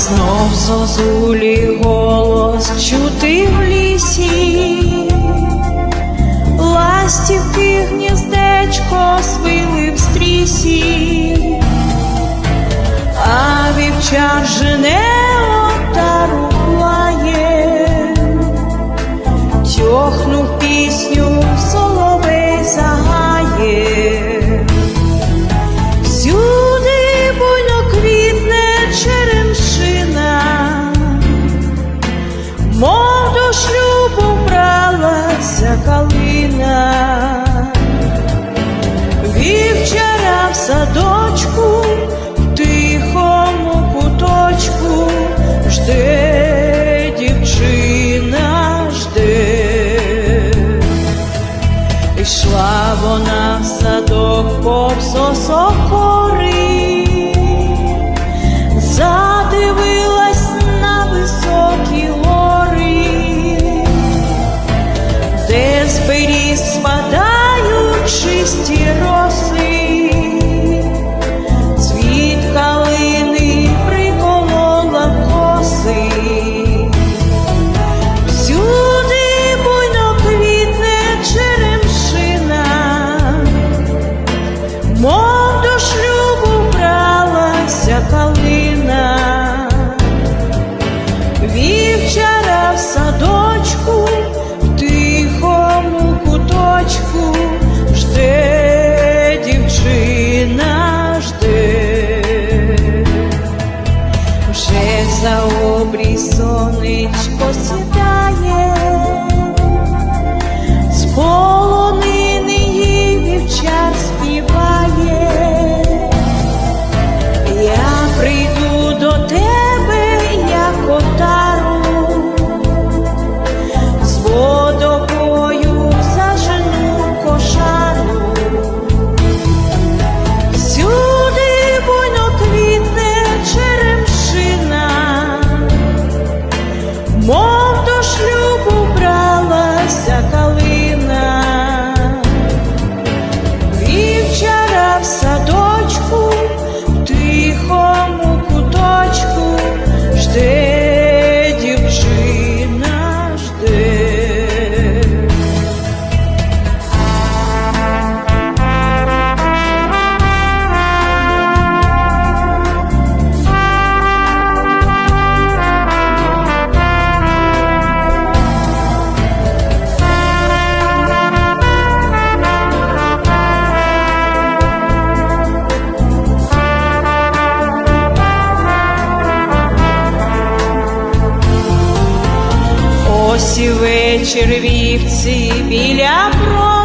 знов зозулі голос чути в лісі, ластівки гніздечко свили в стрісі, а вівчар жене садочку, в тихому куточку жде дівчина, жде. Ішла вона в садок повз калина, вівчара в садочку, в тихому куточку жде дівчина, жде. Вже за обрій сонечко сідає, червівці біля про.